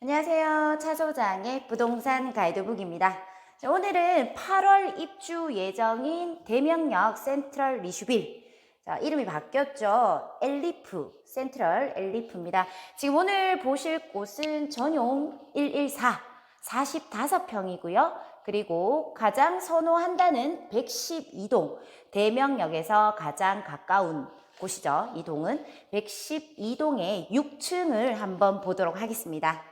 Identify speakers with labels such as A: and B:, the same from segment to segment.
A: 안녕하세요. 차소장의 부동산 가이드북입니다. 자, 오늘은 8월 입주 예정인 대명역 센트럴 리슈빌. 자, 이름이 바뀌었죠. 엘리프, 센트럴 엘리프입니다. 지금 오늘 보실 곳은 전용 114, 45평이고요. 그리고 가장 선호한다는 112동, 대명역에서 가장 가까운 곳이죠. 이 동은 112동의 6층을 한번 보도록 하겠습니다.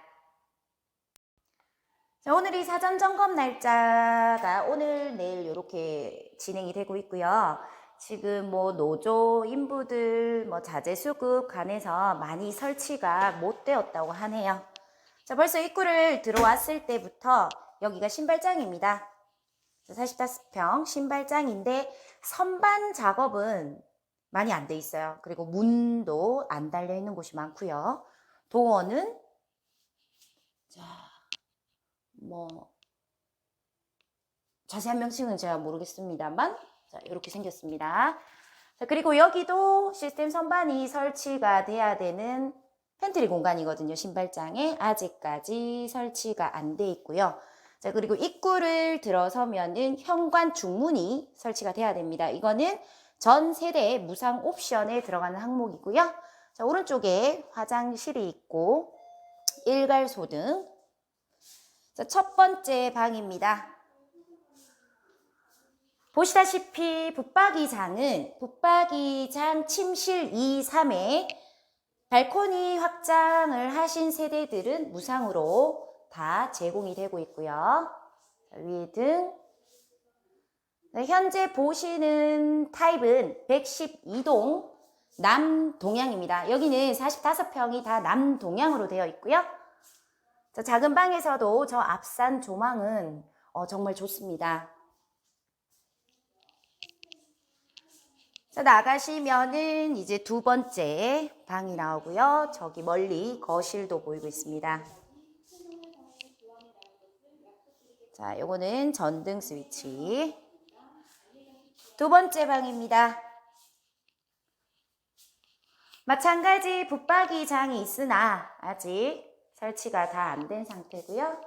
A: 자, 오늘이 사전 점검 날짜가 오늘 내일 이렇게 진행이 되고 있고요. 지금 뭐 노조 인부들 뭐 자재 수급 간에서 많이 설치가 못 되었다고 하네요. 자, 벌써 입구를 들어왔을 때부터 여기가 신발장입니다. 45평 신발장인데 선반 작업은 많이 안 돼 있어요. 그리고 문도 안 달려 있는 곳이 많고요. 도어는 자, 뭐 자세한 명칭은 제가 모르겠습니다만 자, 이렇게 생겼습니다. 자, 그리고 여기도 시스템 선반이 설치가 돼야 되는 팬트리 공간이거든요. 신발장에 아직까지 설치가 안 돼 있고요. 자, 그리고 입구를 들어서면은 현관 중문이 설치가 돼야 됩니다. 이거는 전 세대 무상 옵션에 들어가는 항목이고요. 자, 오른쪽에 화장실이 있고 일괄소 등. 자, 첫 번째 방입니다. 보시다시피 붙박이장은 붙박이장 침실 2, 3에 발코니 확장을 하신 세대들은 무상으로 다 제공이 되고 있고요. 자, 위에 등. 네, 현재 보시는 타입은 112동 남동향입니다. 여기는 45평이 다 남동향으로 되어 있고요. 자, 작은 방에서도 저 앞산 조망은 어, 정말 좋습니다. 자, 나가시면은 이제 두 번째 방이 나오고요. 저기 멀리 거실도 보이고 있습니다. 자, 요거는 전등 스위치. 두 번째 방입니다. 마찬가지 붙박이 장이 있으나 아직 설치가 다 안 된 상태고요.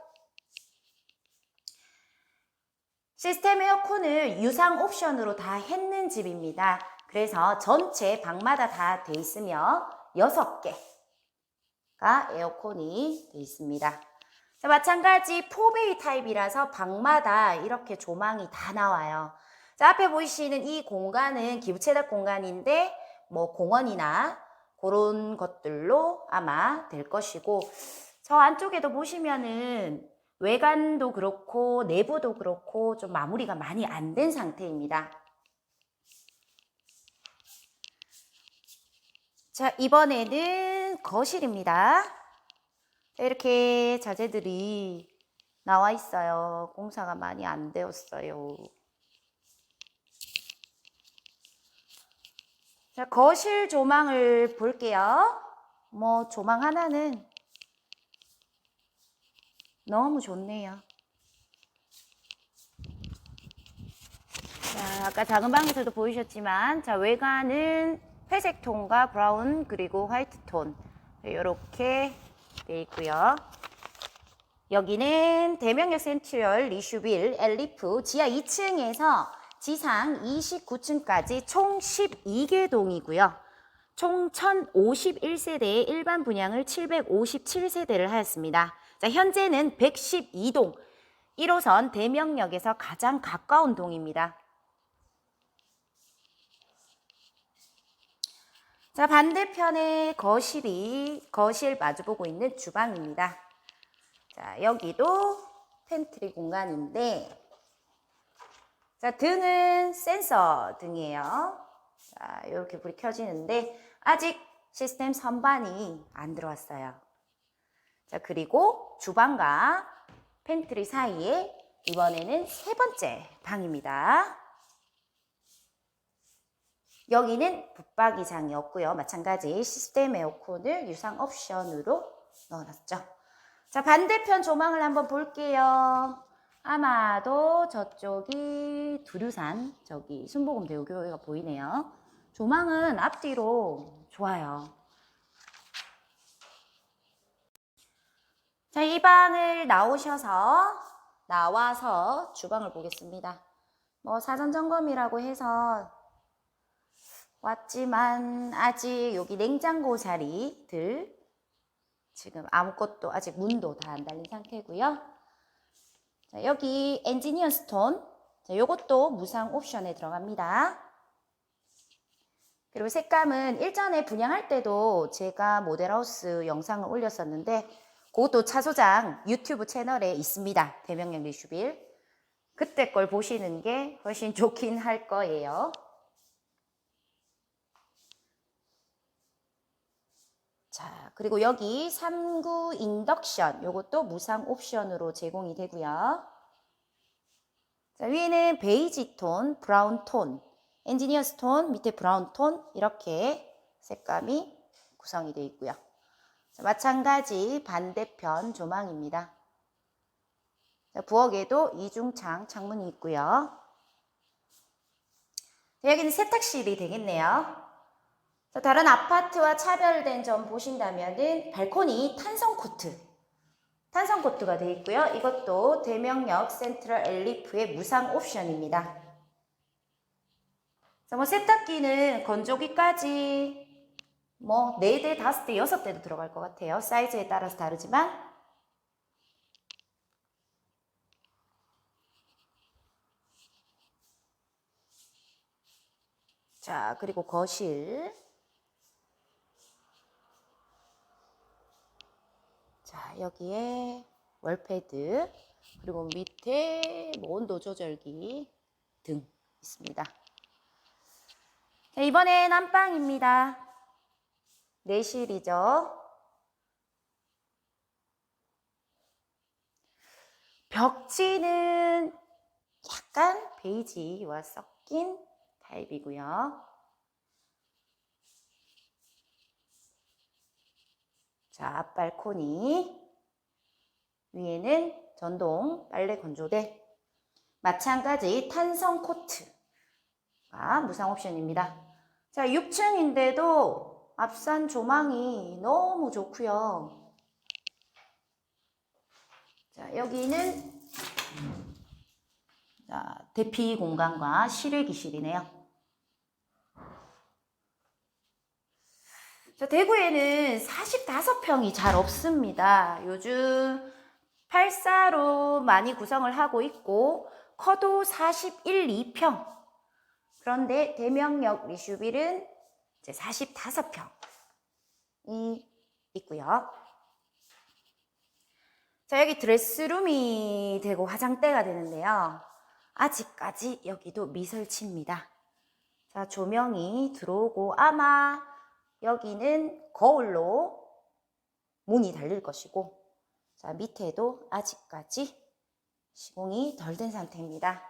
A: 시스템 에어컨을 유상 옵션으로 다 했는 집입니다. 그래서 전체 방마다 다 돼 있으며 6개가 에어컨이 돼 있습니다. 자, 마찬가지 4베이 타입이라서 방마다 이렇게 조망이 다 나와요. 자, 앞에 보이시는 이 공간은 기부채납 공간인데 뭐 공원이나 그런 것들로 아마 될 것이고 저 안쪽에도 보시면은 외관도 그렇고 내부도 그렇고 좀 마무리가 많이 안 된 상태입니다. 자, 이번에는 거실입니다. 자, 이렇게 자재들이 나와 있어요. 공사가 많이 안 되었어요. 자, 거실 조망을 볼게요. 뭐, 조망 하나는 너무 좋네요. 자, 아까 작은 방에서도 보이셨지만, 자, 외관은 회색 톤과 브라운 그리고 화이트 톤 이렇게 돼 있고요. 여기는 대명역 센트럴 리슈빌 엘리프 지하 2층에서 지상 29층까지 총 12개 동이고요. 총 1051세대의 일반 분양을 757세대를 하였습니다. 자, 현재는 112동 1호선 대명역에서 가장 가까운 동입니다. 자, 반대편에 거실이 거실 마주보고 있는 주방입니다. 자, 여기도 팬트리 공간인데 자, 등은 센서 등이에요. 자, 이렇게 불이 켜지는데 아직 시스템 선반이 안 들어왔어요. 자, 그리고 주방과 팬트리 사이에 이번에는 세 번째 방입니다. 여기는 붙박이장이었고요. 마찬가지 시스템 에어컨을 유상 옵션으로 넣어놨죠. 자, 반대편 조망을 한번 볼게요. 아마도 저쪽이 두류산, 저기 순복음 대우교회가 보이네요. 조망은 앞뒤로 좋아요. 자, 이 방을 나오셔서 나와서 주방을 보겠습니다. 뭐 사전 점검이라고 해서 왔지만 아직 여기 냉장고 자리들 지금 아무것도 아직 문도 다 안 달린 상태고요. 자, 여기 엔지니어 스톤 자, 요것도 무상 옵션에 들어갑니다. 그리고 색감은 일전에 분양할 때도 제가 모델하우스 영상을 올렸었는데 그것도 차소장 유튜브 채널에 있습니다. 대명령 리슈빌. 그때 걸 보시는 게 훨씬 좋긴 할 거예요. 자, 그리고 여기 3구 인덕션 요것도 무상 옵션으로 제공이 되고요. 자, 위에는 베이지 톤, 브라운 톤, 엔지니어 스 톤, 밑에 브라운 톤 이렇게 색감이 구성이 되어 있고요. 자, 마찬가지 반대편 조망입니다. 자, 부엌에도 이중창 창문이 있고요. 자, 여기는 세탁실이 되겠네요. 자, 다른 아파트와 차별된 점 보신다면은 발코니 탄성 코트. 탄성 코트가 되어 있고요. 이것도 대명역 센트럴 엘리프의 무상 옵션입니다. 자, 뭐 세탁기는 건조기까지 뭐 4대, 5대, 6대도 들어갈 것 같아요. 사이즈에 따라서 다르지만 자, 그리고 거실 자, 여기에 월패드 그리고 밑에 뭐 온도 조절기 등 있습니다. 자, 이번엔 안방입니다. 내실이죠. 벽지는 약간 베이지와 섞인 타입이고요. 자, 앞발 코니 위에는 전동 빨래 건조대 마찬가지 탄성 코트가 무상 옵션입니다. 자, 6층인데도 앞산 조망이 너무 좋고요. 자, 여기는 자, 대피 공간과 실외 기실이네요. 자, 대구에는 45평이 잘 없습니다. 요즘 84로 많이 구성을 하고 있고 커도 41, 2평. 그런데 대명역 리슈빌은 이제 45평이 있고요. 자, 여기 드레스룸이 되고 화장대가 되는데요. 아직까지 여기도 미설치입니다. 자, 조명이 들어오고 아마 여기는 거울로 문이 달릴 것이고 자, 밑에도 아직까지 시공이 덜 된 상태입니다.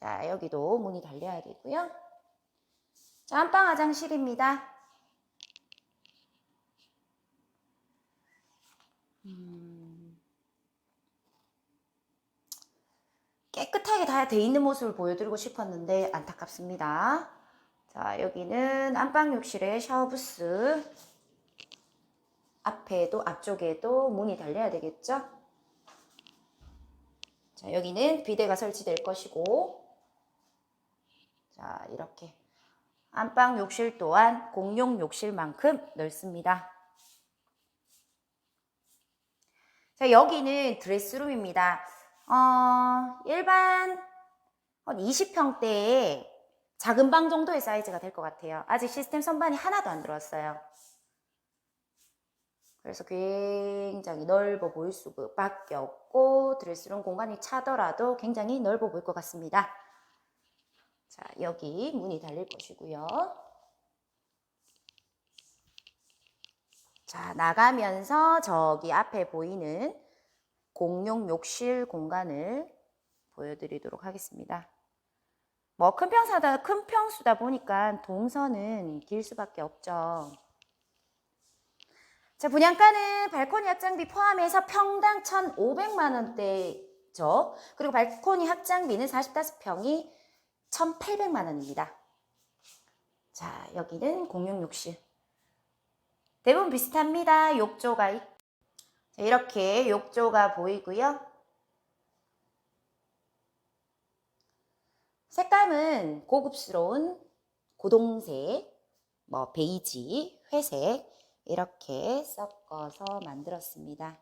A: 자, 여기도 문이 달려야 되고요. 자, 안방 화장실입니다. 음, 깨끗하게 다 돼 있는 모습을 보여드리고 싶었는데 안타깝습니다. 자, 여기는 안방 욕실의 샤워부스. 앞에도 앞쪽에도 문이 달려야 되겠죠? 자, 여기는 비데가 설치될 것이고 자, 이렇게 안방 욕실 또한 공용 욕실만큼 넓습니다. 자, 여기는 드레스룸입니다. 어, 일반 20평대에 작은 방 정도의 사이즈가 될 것 같아요. 아직 시스템 선반이 하나도 안 들어왔어요. 그래서 굉장히 넓어 보일 수밖에 없고 드레스룸 공간이 차더라도 굉장히 넓어 보일 것 같습니다. 자, 여기 문이 달릴 것이고요. 자, 나가면서 저기 앞에 보이는 공용 욕실 공간을 보여드리도록 하겠습니다. 뭐 큰 평수다 큰 평수다 보니까 동선은 길 수밖에 없죠. 자, 분양가는 발코니 확장비 포함해서 평당 1,500만 원대죠. 그리고 발코니 확장비는 45평이 1,800만 원입니다. 자, 여기는 공용 욕실. 대부분 비슷합니다. 욕조가 있... 자, 이렇게 욕조가 보이고요. 색감은 고급스러운 고동색, 뭐 베이지, 회색 이렇게 섞어서 만들었습니다.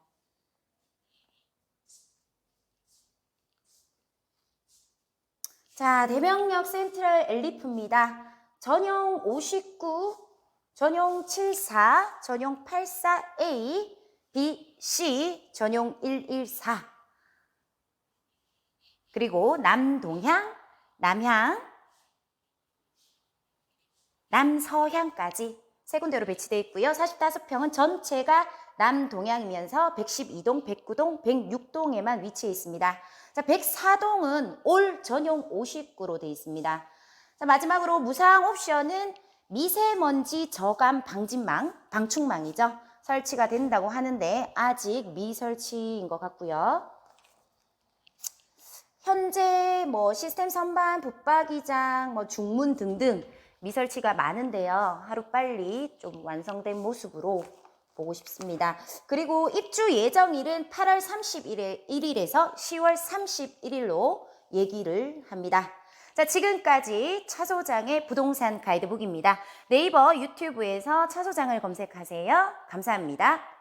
A: 자, 대명역 센트럴 엘리프입니다. 전용 59, 전용 74, 전용 84A, B, C, 전용 114. 그리고 남동향, 남향, 남서향까지 세 군데로 배치되어 있고요. 45평은 전체가 남동향이면서 112동, 109동, 106동에만 위치해 있습니다. 자, 104동은 올 전용 59로 되어 있습니다. 자, 마지막으로 무상 옵션은 미세먼지 저감 방진망, 방충망이죠. 설치가 된다고 하는데 아직 미설치인 것 같고요. 현재 뭐 시스템 선반, 붙박이장, 뭐 중문 등등 미설치가 많은데요. 하루 빨리 좀 완성된 모습으로 보고 싶습니다. 그리고 입주 예정일은 8월 31일에서 10월 31일로 얘기를 합니다. 자, 지금까지 차소장의 부동산 가이드북입니다. 네이버, 유튜브에서 차소장을 검색하세요. 감사합니다.